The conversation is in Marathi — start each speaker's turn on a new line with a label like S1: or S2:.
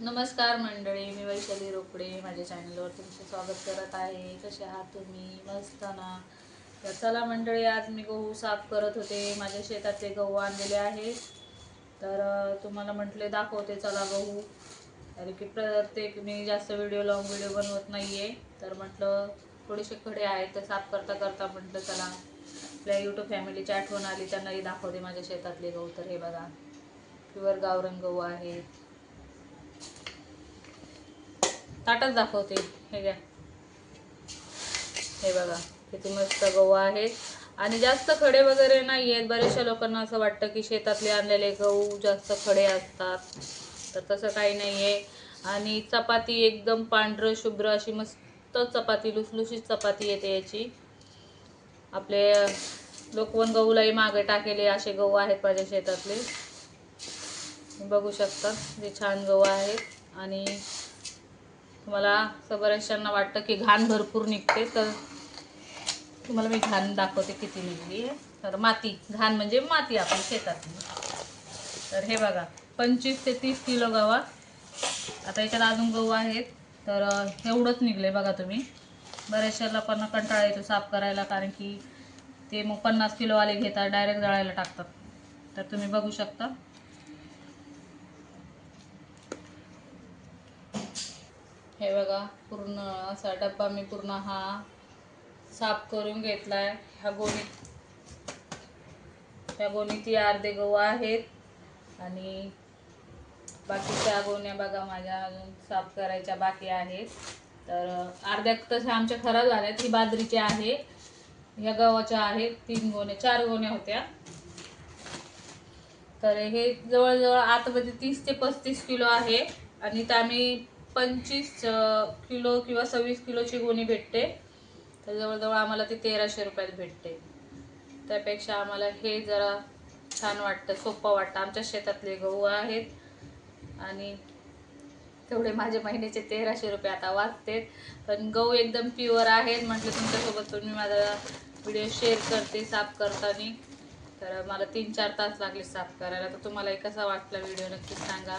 S1: नमस्कार मंडळी मी वैशाली रोकडे. माझ्या चॅनलवर तुमचं स्वागत करत आहे. कसे आहात तुम्ही? मस्त ना? तर चला मंडळी आज मी गहू साफ करत होते. माझ्या शेतातले गहू आणलेले आहे तर तुम्हाला म्हटले दाखवते चला गहू. कारण की प्रत्येक मी जास्त व्हिडिओ लॉंग व्हिडिओ बनवत नाही आहे तर म्हटलं थोडेसे खडे आहेत तर साफ करता करता म्हटलं चला आपल्या यूट्यूब फॅमिलीची आठवण आली त्यांनाही दाखवते माझ्या शेतातले गहू. तर हे बघा प्युअर गावरंग गहू आहे. ताटच दाखवते. हे घ्या. हे बघा किती मस्त गहू आहेत आणि जास्त खडे वगैरे नाही आहेत. बऱ्याचशा लोकांना असं वाटतं की शेतातले आणलेले गहू जास्त खडे असतात. तर तसं काही नाही आहे आणि चपाती एकदम पांढरं शुभ्र अशी मस्त चपाती लुसलुशीत चपाती येते याची. आपले लोकवन गहूलाही मागे टाकेले असे गहू आहेत माझ्या शेतातले. बघू शकता जे छान गहू आहेत. आणि तुम्हाला असं बऱ्याचशांना वाटतं की घाण भरपूर निघते तर तुम्हाला मी घाण दाखवते किती निघली आहे. तर माती घाण म्हणजे माती आपली शेतातली. तर हे बघा पंचवीस ते तीस किलो गव्हा आता याच्यात अजून गहू आहेत तर एवढंच निघले बघा तुम्ही. बऱ्याचशाला पण कंटाळा येतो साफ करायला कारण की ते मग पन्नास किलोवाले घेतात डायरेक्ट जळायला टाकतात. तर तुम्ही बघू शकता. हे बघा पूर्ण असा डब्बा मी पूर्ण हा साफ करून घेतला आहे ह्या गोणीत ह्या गोणीत या अर्धे गहू आहेत आणि बाकीच्या गोण्या बघा माझ्या अजून साफ करायच्या बाकी आहेत. तर अर्ध्या तशा आमच्या खराब झाल्या ही बाजरीच्या आहे. ह्या गव्हाच्या आहेत तीन गोण्या चार गोण्या होत्या. तर हे जवळजवळ आतमध्ये म्हणजे तीस ते पस्तीस किलो आहे. आणि तर आम्ही पंचवीस किलो किंवा सव्वीस किलोची गोणी भेटते. तर जवळजवळ आम्हाला ती तेराशे रुपयात भेटते. त्यापेक्षा आम्हाला हे जरा छान वाटतं सोपं वाटतं. आमच्या शेतातले गहू आहेत आणि तेवढे माझे महिन्याचे तेराशे रुपये आता वाचतेत. पण गहू एकदम प्युअर आहेत म्हटलं तुमच्यासोबत तुम्ही माझा व्हिडिओ शेअर करते साफ करताना. तर मला तीन चार तास लागले साफ करायला. तर तुम्हाला कसा वाटला व्हिडिओ नक्कीच सांगा.